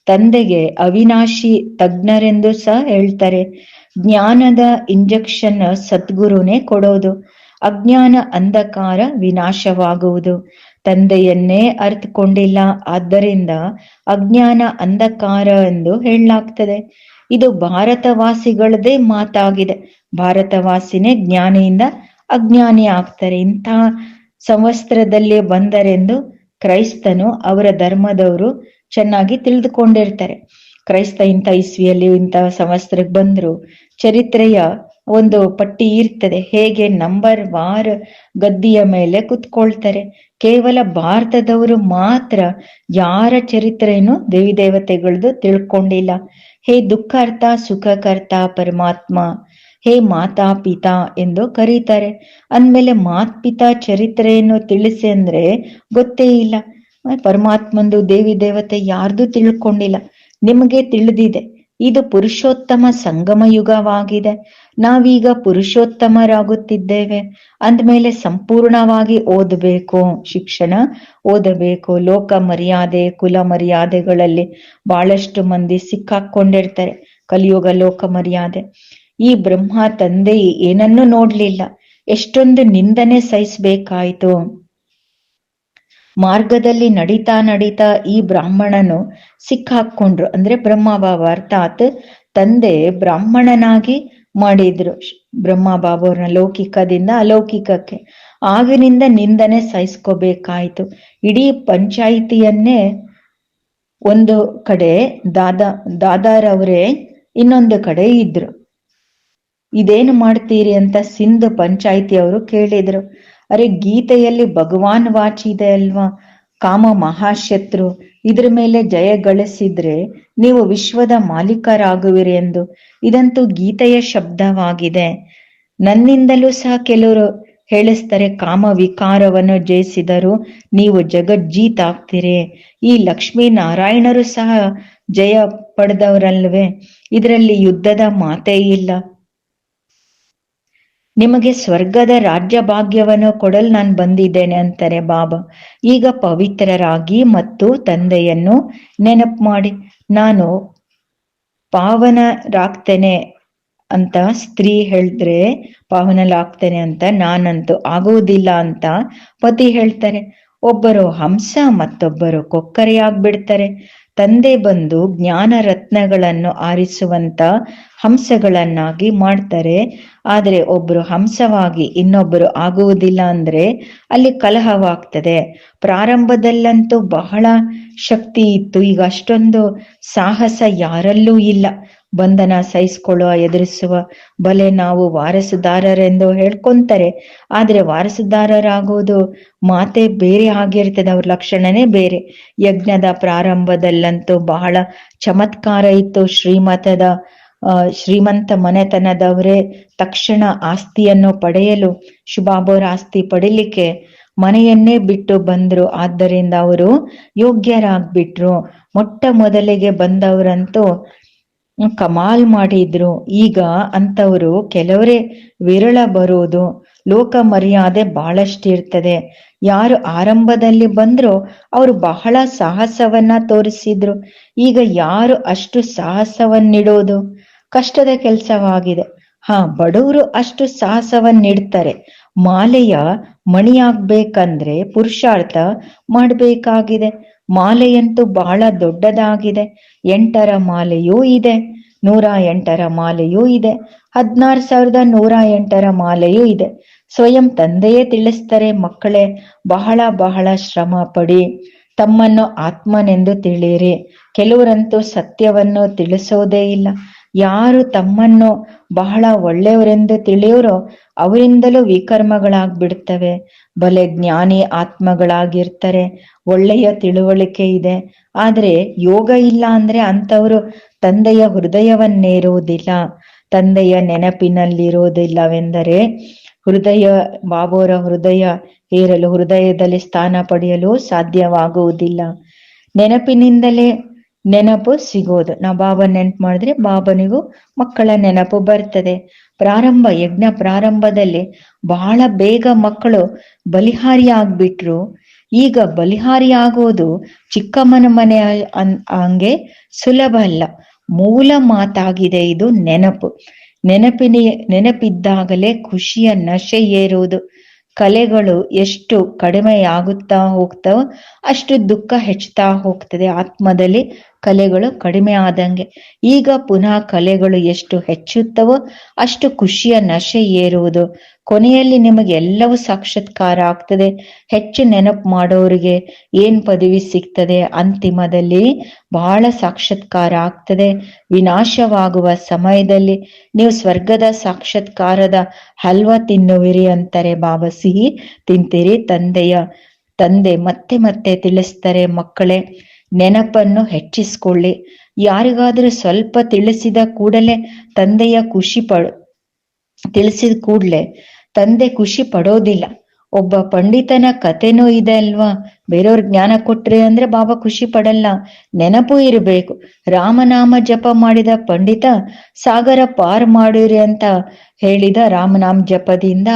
ತಂದೆಗೆ ಅವಿನಾಶಿ ತಜ್ಞರೆಂದು ಸಹ ಹೇಳ್ತಾರೆ. ಜ್ಞಾನದ ಇಂಜೆಕ್ಷನ್ ಸದ್ಗುರುನೇ ಕೊಡೋದು. ಅಜ್ಞಾನ ಅಂಧಕಾರ ವಿನಾಶವಾಗುವುದು. ತಂದೆಯನ್ನೇ ಅರ್ಥಕೊಂಡಿಲ್ಲ ಆದ್ದರಿಂದ ಅಜ್ಞಾನ ಅಂಧಕಾರ ಎಂದು ಹೇಳಲಾಗ್ತದೆ. ಇದು ಭಾರತವಾಸಿಗಳದೇ ಮಾತಾಗಿದೆ. ಭಾರತವಾಸಿನೇ ಜ್ಞಾನಿಯಿಂದ ಅಜ್ಞಾನಿ ಆಗ್ತಾರೆ. ಇಂಥ ಸಂವಸ್ತ್ರದಲ್ಲಿ ಬಂದರೆಂದು ಕ್ರೈಸ್ತನು ಅವರ ಧರ್ಮದವರು ಚೆನ್ನಾಗಿ ತಿಳಿದುಕೊಂಡಿರ್ತಾರೆ. ಕ್ರೈಸ್ತ ಇಂಥ ಇಸ್ವಿಯಲ್ಲಿ ಇಂಥ ಸಂವತ್ಸರಕ್ಕೆ ಬಂದ್ರು ಚರಿತ್ರೆಯ ಒಂದು ಪಟ್ಟಿ ಇರ್ತದೆ. ಹೇಗೆ ನಂಬರ್ ವಾರ್ ಗದ್ದಿಯ ಮೇಲೆ ಕುತ್ಕೊಳ್ತಾರೆ. ಕೇವಲ ಭಾರತದವರು ಮಾತ್ರ ಯಾರ ಚರಿತ್ರೆಯನ್ನು ದೇವಿ ದೇವತೆಗಳದ್ದು ತಿಳ್ಕೊಂಡಿಲ್ಲ. ಹೇ ದುಃಖಾರ್ಥ ಸುಖಕರ್ತ ಪರಮಾತ್ಮ ಹೇ ಮಾತಾ ಪಿತಾ ಎಂದು ಕರೀತಾರೆ. ಅಂದಮೇಲೆ ಮಾತ್ ಪಿತಾ ಚರಿತ್ರೆಯನ್ನು ತಿಳಿಸಿ ಅಂದ್ರೆ ಗೊತ್ತೇ ಇಲ್ಲ. ಪರಮಾತ್ಮಂದು ದೇವಿ ದೇವತೆ ಯಾರ್ದು ತಿಳ್ಕೊಂಡಿಲ್ಲ. ನಿಮಗೆ ತಿಳಿದಿದೆ. ಇದು ಪುರುಷೋತ್ತಮ ಸಂಗಮ ಯುಗವಾಗಿದೆ. ನಾವೀಗ ಪುರುಷೋತ್ತಮರಾಗುತ್ತಿದ್ದೇವೆ. ಅಂದಮೇಲೆ ಸಂಪೂರ್ಣವಾಗಿ ಓದಬೇಕು, ಶಿಕ್ಷಣ ಓದಬೇಕು. ಲೋಕ ಮರ್ಯಾದೆ, ಕುಲ ಮರ್ಯಾದೆಗಳಲ್ಲಿ ಬಹಳಷ್ಟು ಮಂದಿ ಸಿಕ್ಕಾಕೊಂಡಿರ್ತಾರೆ. ಕಲಿಯುಗ ಲೋಕ ಮರ್ಯಾದೆ. ಈ ಬ್ರಹ್ಮ ತಂದೆ ಏನನ್ನೂ ನೋಡ್ಲಿಲ್ಲ. ಎಷ್ಟೊಂದು ನಿಂದನೆ ಸಹಿಸ್ಬೇಕಾಯ್ತು. ಮಾರ್ಗದಲ್ಲಿ ನಡೀತಾ ನಡೀತಾ ಈ ಬ್ರಾಹ್ಮಣನು ಸಿಕ್ಕಾಕೊಂಡ್ರು ಅಂದ್ರೆ ಬ್ರಹ್ಮ ಬಾಬಾ ಅರ್ಥಾತ್ ತಂದೆ ಬ್ರಾಹ್ಮಣನಾಗಿ ಮಾಡಿದ್ರು. ಬ್ರಹ್ಮ ಬಾಬವ್ರನ್ನ ಲೌಕಿಕದಿಂದ ಅಲೌಕಿಕಕ್ಕೆ. ಆಗಿನಿಂದ ನಿಂದನೆ ಸಹಿಸ್ಕೋಬೇಕಾಯ್ತು. ಇಡೀ ಪಂಚಾಯಿತಿಯನ್ನೇ ಒಂದು ಕಡೆ ದಾದಾ, ದಾದಾರವರೇ ಇನ್ನೊಂದು ಕಡೆ ಇದ್ರು. ಇದೇನು ಮಾಡ್ತೀರಿ ಅಂತ ಸಿಂಧ್ ಪಂಚಾಯಿತಿಯವರು ಕೇಳಿದ್ರು. ಅರೆ ಗೀತೆಯಲ್ಲಿ ಭಗವಾನ್ ವಾಚ್ ಇದೆ ಅಲ್ವಾ? ಕಾಮ ಮಹಾಶತ್ರು, ಇದ್ರ ಮೇಲೆ ಜಯ ಗಳಿಸಿದ್ರೆ ನೀವು ವಿಶ್ವದ ಮಾಲೀಕರಾಗುವಿರಿ ಎಂದು. ಇದಂತೂ ಗೀತೆಯ ಶಬ್ದವಾಗಿದೆ. ನನ್ನಿಂದಲೂ ಸಹ ಕೆಲವರು ಹೇಳಿಸ್ತಾರೆ, ಕಾಮ ವಿಕಾರವನ್ನು ಜಯಿಸಿದರು ನೀವು ಜಗಜ್ಜೀತ್ ಆಗ್ತೀರಿ ಈ ಲಕ್ಷ್ಮೀ ನಾರಾಯಣರು ಸಹ ಜಯ ಪಡೆದವರಲ್ವೇ? ಇದರಲ್ಲಿ ಯುದ್ಧದ ಮಾತೇ ಇಲ್ಲ. ನಿಮಗೆ ಸ್ವರ್ಗದ ರಾಜ್ಯ ಭಾಗ್ಯವನ್ನು ಕೊಡಲು ನಾನು ಬಂದಿದ್ದೇನೆ ಅಂತಾರೆ ಬಾಬಾ. ಈಗ ಪವಿತ್ರರಾಗಿ ಮತ್ತು ತಂದೆಯನ್ನು ನೆನಪು ಮಾಡಿ, ನಾನು ಪಾವನರಾಗ್ತೇನೆ ಅಂತ ಸ್ತ್ರೀ ಹೇಳಿದ್ರೆ ಪಾವನಲಾಗ್ತೇನೆ ಅಂತ ನಾನಂತೂ ಆಗುವುದಿಲ್ಲ ಅಂತ ಪತಿ ಹೇಳ್ತಾರೆ. ಒಬ್ಬರು ಹಂಸ ಮತ್ತೊಬ್ಬರು ಕೊಕ್ಕರೆಯಾಗ್ಬಿಡ್ತಾರೆ ತಂದೆ ಬಂದು ಜ್ಞಾನ ರತ್ನಗಳನ್ನು ಆರಿಸುವಂತ ಹಂಸಗಳನ್ನಾಗಿ ಮಾಡ್ತಾರೆ. ಆದ್ರೆ ಒಬ್ರು ಹಂಸವಾಗಿ ಇನ್ನೊಬ್ಬರು ಆಗುವುದಿಲ್ಲ ಅಂದ್ರೆ ಅಲ್ಲಿ ಕಲಹವಾಗ್ತದೆ. ಪ್ರಾರಂಭದಲ್ಲಂತೂ ಬಹಳ ಶಕ್ತಿ ಇತ್ತು. ಈಗ ಅಷ್ಟೊಂದು ಸಾಹಸ ಯಾರಲ್ಲೂ ಇಲ್ಲ. ಬಂಧನ ಸಹಿಸ್ಕೊಳ್ಳುವ, ಎದುರಿಸುವ ಬಲೆ ನಾವು ವಾರಸುದಾರರೆಂದು ಹೇಳ್ಕೊಂತಾರೆ. ಆದ್ರೆ ವಾರಸುದಾರರಾಗುವುದು ಮಾತೆ ಬೇರೆ ಆಗಿರ್ತದೆ, ಅವ್ರ ಲಕ್ಷಣನೇ ಬೇರೆ. ಯಜ್ಞದ ಪ್ರಾರಂಭದಲ್ಲಂತೂ ಬಹಳ ಚಮತ್ಕಾರ ಇತ್ತು. ಶ್ರೀಮತದ ಶ್ರೀಮಂತ ಮನೆತನದವರೇ ತಕ್ಷಣ ಆಸ್ತಿಯನ್ನು ಪಡೆಯಲು ಶುಭಾಬೋರ್ ಆಸ್ತಿ ಪಡಿಲಿಕ್ಕೆ ಮನೆಯನ್ನೇ ಬಿಟ್ಟು ಬಂದ್ರು. ಆದ್ದರಿಂದ ಅವರು ಯೋಗ್ಯರಾಗ್ಬಿಟ್ರು. ಮೊಟ್ಟ ಮೊದಲಿಗೆ ಬಂದವರಂತೂ ಕಮಾಲ್ ಮಾಡಿದ್ರು. ಈಗ ಅಂತವರು ಕೆಲವರೇ ವಿರಳ ಬರೋದು, ಲೋಕ ಮರ್ಯಾದೆ ಬಹಳಷ್ಟಿರ್ತದೆ ಯಾರು ಆರಂಭದಲ್ಲಿ ಬಂದ್ರೋ ಅವರು ಬಹಳ ಸಾಹಸವನ್ನ ತೋರಿಸಿದ್ರು. ಈಗ ಯಾರು ಅಷ್ಟು ಸಾಹಸವನ್ನಿಡೋದು? ಕಷ್ಟದ ಕೆಲಸವಾಗಿದೆ. ಹಾ, ಬಡವರು ಅಷ್ಟು ಸಾಹಸವನ್ನಿಡ್ತಾರೆ. ಮಾಲೆಯ ಮಣಿಯಾಗ್ಬೇಕಂದ್ರೆ ಪುರುಷಾರ್ಥ ಮಾಡ್ಬೇಕಾಗಿದೆ. ಮಾಲೆಯಂತೂ ಬಹಳ ದೊಡ್ಡದಾಗಿದೆ. ಎಂಟರ ಮಾಲೆಯೂ ಇದೆ, ನೂರ ಎಂಟರ ಮಾಲೆಯೂ ಇದೆ, ಹದಿನಾರು ಸಾವಿರದ ನೂರ ಎಂಟರ ಮಾಲೆಯೂ ಇದೆ. ಸ್ವಯಂ ತಂದೆಯೇ ತಿಳಿಸ್ತಾರೆ, ಮಕ್ಕಳೇ, ಬಹಳ ಬಹಳ ಶ್ರಮ ಪಡಿ, ತಮ್ಮನ್ನು ಆತ್ಮನೆಂದು ತಿಳಿಯಿರಿ. ಕೆಲವರಂತೂ ಸತ್ಯವನ್ನು ತಿಳಿಸೋದೇ ಇಲ್ಲ. ಯಾರು ತಮ್ಮನ್ನು ಬಹಳ ಒಳ್ಳೆಯವರೆಂದು ತಿಳಿಯೋರೋ ಅವರಿಂದಲೂ ವಿಕರ್ಮಗಳಾಗ್ಬಿಡ್ತವೆ. ಬಲೆ ಜ್ಞಾನಿ ಆತ್ಮಗಳಾಗಿರ್ತಾರೆ. ಒಳ್ಳೆಯ ತಿಳುವಳಿಕೆ ಇದೆ. ಆದ್ರೆ ಯೋಗ ಇಲ್ಲ ಅಂದ್ರೆ ಅಂತವರು ತಂದೆಯ ಹೃದಯವನ್ನೇರುವುದಿಲ್ಲ. ತಂದೆಯ ನೆನಪಿನಲ್ಲಿರುವುದಿಲ್ಲವೆಂದರೆ ಹೃದಯ, ಬಾಬೋರ ಹೃದಯ ಏರಲು, ಹೃದಯದಲ್ಲಿ ಸ್ಥಾನ ಪಡೆಯಲು ಸಾಧ್ಯವಾಗುವುದಿಲ್ಲ. ನೆನಪಿನಿಂದಲೇ ನೆನಪು ಸಿಗೋದು. ನಾವು ಬಾಬಾ ನೆನಪು ಮಾಡಿದ್ರೆ ಬಾಬನಿಗೂ ಮಕ್ಕಳ ನೆನಪು ಬರ್ತದೆ. ಪ್ರಾರಂಭ, ಯಜ್ಞ ಪ್ರಾರಂಭದಲ್ಲಿ ಬಹಳ ಬೇಗ ಮಕ್ಕಳು ಬಲಿಹಾರಿ ಆಗ್ಬಿಟ್ರು ಈಗ ಬಲಿಹಾರಿ ಆಗೋದು ಚಿಕ್ಕಮ್ಮನ ಮನೆ ಹಂಗೆ ಸುಲಭ ಅಲ್ಲ. ಮೂಲ ಮಾತಾಗಿದೆ ಇದು ನೆನಪು. ನೆನಪಿನ, ನೆನಪಿದ್ದಾಗಲೇ ಖುಷಿಯ ನಶೆ ಏರುವುದು. ಕಲೆಗಳು ಎಷ್ಟು ಕಡಿಮೆಯಾಗುತ್ತಾ ಹೋಗ್ತಾವೋ ಅಷ್ಟು ದುಃಖ ಹೆಚ್ಚುತ್ತಾ ಹೋಗ್ತದೆ. ಆತ್ಮದಲ್ಲಿ ಕಲೆಗಳು ಕಡಿಮೆ ಆದಂಗೆ. ಈಗ ಪುನಃ ಕಲೆಗಳು ಎಷ್ಟು ಹೆಚ್ಚುತ್ತವೋ ಅಷ್ಟು ಖುಷಿಯ ನಶೆ ಏರುವುದು. ಕೊನೆಯಲ್ಲಿ ನಿಮಗೆ ಎಲ್ಲವೂ ಸಾಕ್ಷಾತ್ಕಾರ ಆಗ್ತದೆ. ಹೆಚ್ಚು ನೆನಪು ಮಾಡೋರಿಗೆ ಏನ್ ಪದವಿ ಸಿಗ್ತದೆ ಅಂತಿಮದಲ್ಲಿ ಬಹಳ ಸಾಕ್ಷಾತ್ಕಾರ ಆಗ್ತದೆ. ವಿನಾಶವಾಗುವ ಸಮಯದಲ್ಲಿ ನೀವು ಸ್ವರ್ಗದ ಸಾಕ್ಷಾತ್ಕಾರದ ಹಲ್ವ ತಿನ್ನುವಿರಿ ಅಂತಾರೆ ಬಾಬಾ ಸಿಹಿ ತಿಂತೀರಿ ತಂದೆಯ ತಂದೆ ಮತ್ತೆ ಮತ್ತೆ ತಿಳಿಸ್ತಾರೆ ಮಕ್ಕಳೇ, ನೆನಪನ್ನು ಹೆಚ್ಚಿಸ್ಕೊಳ್ಳಿ. ಯಾರಿಗಾದ್ರೂ ಸ್ವಲ್ಪ ತಿಳಿಸಿದ ಕೂಡಲೇ ತಂದೆಯ ಖುಷಿ ಪಡ್, ತಿಳಿಸಿದ ಕೂಡ್ಲೆ ತಂದೆ ಖುಷಿ ಪಡೋದಿಲ್ಲ. ಒಬ್ಬ ಪಂಡಿತನ ಕಥೆನೂ ಇದೆ ಅಲ್ವಾ? ಬೇರೆಯವ್ರ ಜ್ಞಾನ ಕೊಟ್ರೆ ಅಂದ್ರೆ ಬಾಬಾ ಖುಷಿ ಪಡಲ್ಲ. ನೆನಪು ಇರಬೇಕು. ರಾಮನಾಮ ಜಪ ಮಾಡಿದ ಪಂಡಿತ, ಸಾಗರ ಪಾರ್ ಮಾಡಿರಿ ಅಂತ ಹೇಳಿದ ರಾಮನಾಮ ಜಪದಿಂದ.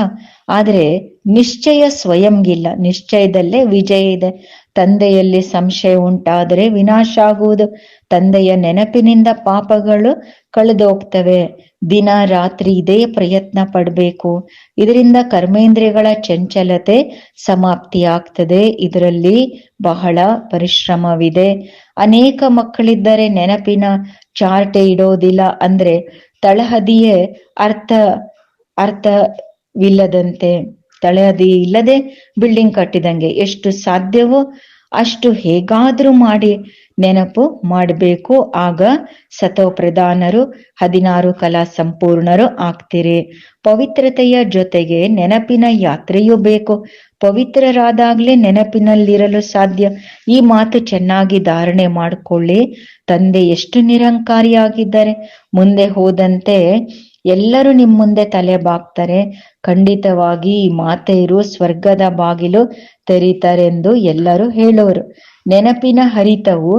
ಆದ್ರೆ ನಿಶ್ಚಯ ಸ್ವಯಂಗಿಲ್ಲ. ನಿಶ್ಚಯದಲ್ಲೇ ವಿಜಯ ಇದೆ. ತಂದೆಯಲ್ಲಿ ಸಂಶಯ ಉಂಟಾದರೆ ವಿನಾಶ ಆಗುವುದು ತಂದೆಯ ನೆನಪಿನಿಂದ ಪಾಪಗಳು ಕಳೆದೋಗ್ತವೆ. ದಿನ ರಾತ್ರಿ ಇದೇ ಪ್ರಯತ್ನ ಪಡಬೇಕು. ಇದರಿಂದ ಕರ್ಮೇಂದ್ರಿಯಗಳ ಚಂಚಲತೆ ಸಮಾಪ್ತಿ ಆಗ್ತದೆ ಇದರಲ್ಲಿ ಬಹಳ ಪರಿಶ್ರಮವಿದೆ. ಅನೇಕ ಮಕ್ಕಳಿದ್ದರೆ ನೆನಪಿನ ಚಾರ್ಟೆ ಇಡೋದಿಲ್ಲ ಅಂದ್ರೆ ತಳಹದಿಯೇ ಅರ್ಥ, ಅರ್ಥವಿಲ್ಲದಂತೆ. ತಳಹದಿ ಇಲ್ಲದೆ ಬಿಲ್ಡಿಂಗ್ ಕಟ್ಟಿದಂಗೆ ಎಷ್ಟು ಸಾಧ್ಯವೋ ಅಷ್ಟು ಹೇಗಾದ್ರೂ ಮಾಡಿ ನೆನಪು ಮಾಡಬೇಕು. ಆಗ ಸತೋ ಪ್ರಧಾನರು, ಹದಿನಾರು ಕಲಾ ಸಂಪೂರ್ಣರು ಆಗ್ತೀರಿ. ಪವಿತ್ರತೆಯ ಜೊತೆಗೆ ನೆನಪಿನ ಯಾತ್ರೆಯೂ ಬೇಕು. ಪವಿತ್ರರಾದಾಗ್ಲೇ ನೆನಪಿನಲ್ಲಿರಲು ಸಾಧ್ಯ. ಈ ಮಾತು ಚೆನ್ನಾಗಿ ಧಾರಣೆ ಮಾಡಿಕೊಳ್ಳಿ. ತಂದೆ ಎಷ್ಟು ನಿರಂಕಾರಿಯಾಗಿದ್ದಾರೆ, ಮುಂದೆ ಹೋದಂತೆ ಎಲ್ಲರೂ ನಿಮ್ಮ ಮುಂದೆ ತಲೆ ಬಾಗ್ತಾರೆ. ಖಂಡಿತವಾಗಿ ಈ ಮಾತೆಯರು ಸ್ವರ್ಗದ ಬಾಗಿಲು ತೆರೀತಾರೆಂದು ಎಲ್ಲರೂ ಹೇಳೋರು. ನೆನಪಿನ ಹರಿತವು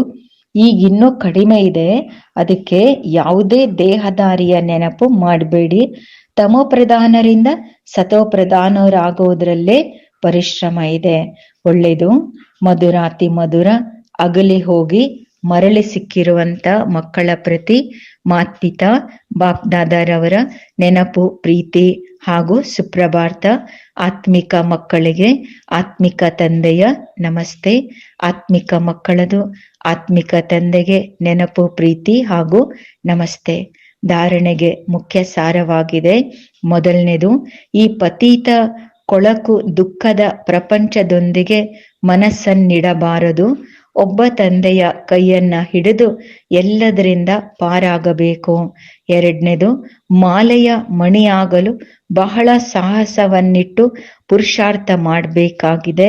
ಈಗಿನ್ನೂ ಕಡಿಮೆ ಇದೆ. ಅದಕ್ಕೆ ಯಾವುದೇ ದೇಹದಾರಿಯ ನೆನಪು ಮಾಡಬೇಡಿ. ತಮೋ ಪ್ರಧಾನರಿಂದ ಸತೋ ಪ್ರಧಾನರಾಗೋದ್ರಲ್ಲೇ ಪರಿಶ್ರಮ ಇದೆ. ಒಳ್ಳೆಯದು, ಮಧುರಾತಿ ಮಧುರ, ಅಗಲಿ ಹೋಗಿ ಮರಳಿ ಸಿಕ್ಕಿರುವಂತ ಮಕ್ಕಳ ಪ್ರತಿ ಮಾತಿತ ಬಾಪ್ ದಾದಾರವರ ನೆನಪು, ಪ್ರೀತಿ ಹಾಗೂ ಸುಪ್ರಭಾತ ಆತ್ಮಿಕ ಮಕ್ಕಳಿಗೆ ಆತ್ಮಿಕ ತಂದೆಯ ನಮಸ್ತೆ. ಆತ್ಮಿಕ ಮಕ್ಕಳದು ಆತ್ಮಿಕ ತಂದೆಗೆ ನೆನಪು, ಪ್ರೀತಿ ಹಾಗೂ ನಮಸ್ತೆ. ಧಾರಣೆಗೆ ಮುಖ್ಯ ಸಾರವಾಗಿದೆ. ಮೊದಲನೇದು, ಈ ಪತೀತ ಕೊಳಕು ದುಃಖದ ಪ್ರಪಂಚದೊಂದಿಗೆ ಮನಸ್ಸನ್ನಿಡಬಾರದು. ಒಬ್ಬ ತಂದೆಯ ಕೈಯನ್ನ ಹಿಡಿದು ಎಲ್ಲದರಿಂದ ಪಾರಾಗಬೇಕು. ಎರಡನೇದು, ಮಾಲೆಯ ಮಣಿಯಾಗಲು ಬಹಳ ಸಾಹಸವನ್ನಿಟ್ಟು ಪುರುಷಾರ್ಥ ಮಾಡಬೇಕಾಗಿದೆ.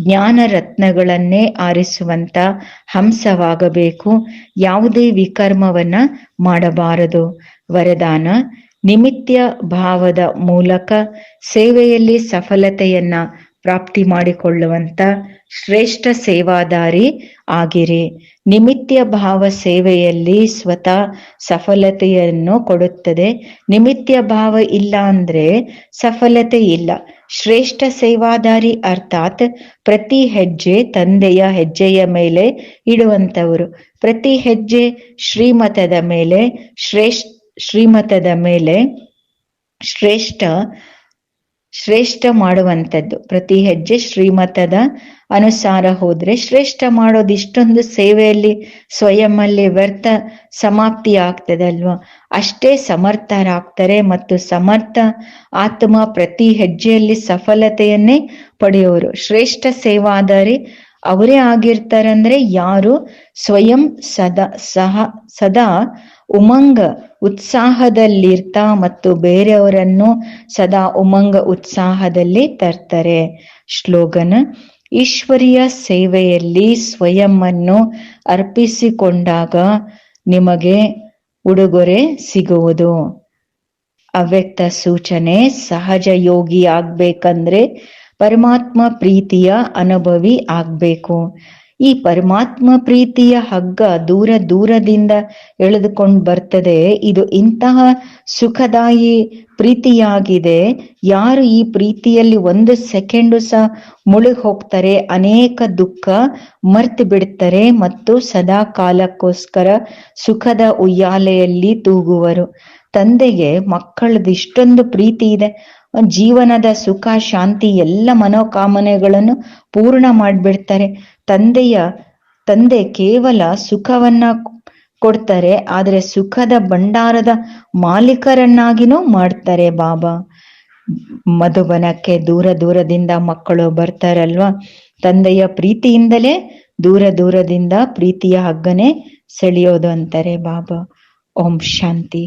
ಜ್ಞಾನ ರತ್ನಗಳನ್ನೇ ಆರಿಸುವಂತ ಹಂಸವಾಗಬೇಕು. ಯಾವುದೇ ವಿಕರ್ಮವನ್ನ ಮಾಡಬಾರದು. ವರದಾನ, ನಿಮಿತ್ಯ ಭಾವದ ಮೂಲಕ ಸೇವೆಯಲ್ಲಿ ಸಫಲತೆಯನ್ನ ಪ್ರಾಪ್ತಿ ಮಾಡಿಕೊಳ್ಳುವಂತ ಶ್ರೇಷ್ಠ ಸೇವಾದಾರಿ ಆಗಿರಿ. ನಿಮಿತ್ಯ ಭಾವ ಸೇವೆಯಲ್ಲಿ ಸ್ವತಃ ಸಫಲತೆಯನ್ನು ಕೊಡುತ್ತದೆ. ನಿಮಿತ್ಯ ಭಾವ ಇಲ್ಲ ಅಂದ್ರೆ ಸಫಲತೆ ಇಲ್ಲ. ಶ್ರೇಷ್ಠ ಸೇವಾದಾರಿ ಅರ್ಥಾತ್ ಪ್ರತಿ ಹೆಜ್ಜೆ ತಂದೆಯ ಹೆಜ್ಜೆಯ ಮೇಲೆ ಇಡುವಂತವರು ಪ್ರತಿ ಹೆಜ್ಜೆ ಶ್ರೀಮತದ ಮೇಲೆ ಶ್ರೇಷ್ಠ, ಶ್ರೀಮತದ ಮೇಲೆ ಶ್ರೇಷ್ಠ ಶ್ರೇಷ್ಠ ಮಾಡುವಂಥದ್ದು. ಪ್ರತಿ ಹೆಜ್ಜೆ ಶ್ರೀಮತದ ಅನುಸಾರ ಹೋದ್ರೆ ಶ್ರೇಷ್ಠ ಮಾಡೋದು ಇಷ್ಟೊಂದು ಸೇವೆಯಲ್ಲಿ ಸ್ವಯಂಲ್ಲಿ ವ್ಯರ್ಥ ಸಮಾಪ್ತಿ ಆಗ್ತದಲ್ವಾ ಅಷ್ಟೇ ಸಮರ್ಥರಾಗ್ತಾರೆ ಮತ್ತು ಸಮರ್ಥ ಆತ್ಮ ಪ್ರತಿ ಹೆಜ್ಜೆಯಲ್ಲಿ ಸಫಲತೆಯನ್ನೇ ಪಡೆಯೋರು. ಶ್ರೇಷ್ಠ ಸೇವಾದಾರಿ ಅವರೇ ಆಗಿರ್ತಾರಂದ್ರೆ ಯಾರು? ಸ್ವಯಂ ಸದಾ, ಸಹ, ಸದಾ ಉಮಂಗ ಉತ್ಸಾಹದಲ್ಲಿರ್ತಾ ಮತ್ತು ಬೇರೆಯವರನ್ನು ಸದಾ ಉಮಂಗ ಉತ್ಸಾಹದಲ್ಲಿ ತರ್ತಾರೆ. ಶ್ಲೋಗನ, ಈಶ್ವರಿಯ ಸೇವೆಯಲ್ಲಿ ಸ್ವಯಂವನ್ನು ಅರ್ಪಿಸಿಕೊಂಡಾಗ ನಿಮಗೆ ಉಡುಗೊರೆ ಸಿಗುವುದು. ಅವ್ಯಕ್ತ ಸೂಚನೆ, ಸಹಜ ಯೋಗಿ ಆಗ್ಬೇಕಂದ್ರೆ ಪರಮಾತ್ಮ ಪ್ರೀತಿಯ ಅನುಭವಿ ಆಗ್ಬೇಕು. ಈ ಪರಮಾತ್ಮ ಪ್ರೀತಿಯ ಹಗ್ಗ ದೂರ ದೂರದಿಂದ ಎಳೆದುಕೊಂಡು ಬರ್ತದೆ. ಇದು ಇಂತಹ ಸುಖದಾಯಿ ಪ್ರೀತಿಯಾಗಿದೆ. ಯಾರು ಈ ಪ್ರೀತಿಯಲ್ಲಿ ಒಂದು ಸೆಕೆಂಡು ಸಹ ಮುಳುಗಿ ಹೋಗ್ತಾರೆ ಅನೇಕ ದುಃಖ ಮರ್ತು ಬಿಡ್ತಾರೆ ಮತ್ತು ಸದಾ ಕಾಲಕ್ಕೋಸ್ಕರ ಸುಖದ ಉಯ್ಯಾಲೆಯಲ್ಲಿ ತೂಗುವರು. ತಂದೆಗೆ ಮಕ್ಕಳದ್ದು ಇಷ್ಟೊಂದು ಪ್ರೀತಿ ಇದೆ. ಜೀವನದ ಸುಖ, ಶಾಂತಿ, ಎಲ್ಲ ಮನೋಕಾಮನೆಗಳನ್ನು ಪೂರ್ಣ ಮಾಡಿಬಿಡ್ತಾರೆ. ತಂದೆಯ ತಂದೆ ಕೇವಲ ಸುಖವನ್ನ ಕೊಡ್ತಾರೆ, ಆದರೆ ಸುಖದ ಭಂಡಾರದ ಮಾಲೀಕರನ್ನಾಗಿನೂ ಮಾಡ್ತಾರೆ ಬಾಬಾ. ಮಧುಬನಕ್ಕೆ ದೂರ ದೂರದಿಂದ ಮಕ್ಕಳು ಬರ್ತಾರಲ್ವಾ? ತಂದೆಯ ಪ್ರೀತಿಯಿಂದಲೇ ದೂರ ದೂರದಿಂದ ಪ್ರೀತಿಯ ಹಗ್ಗನೆ ಸೆಳೆಯೋದು ಅಂತಾರೆ ಬಾಬಾ. ಓಂ ಶಾಂತಿ.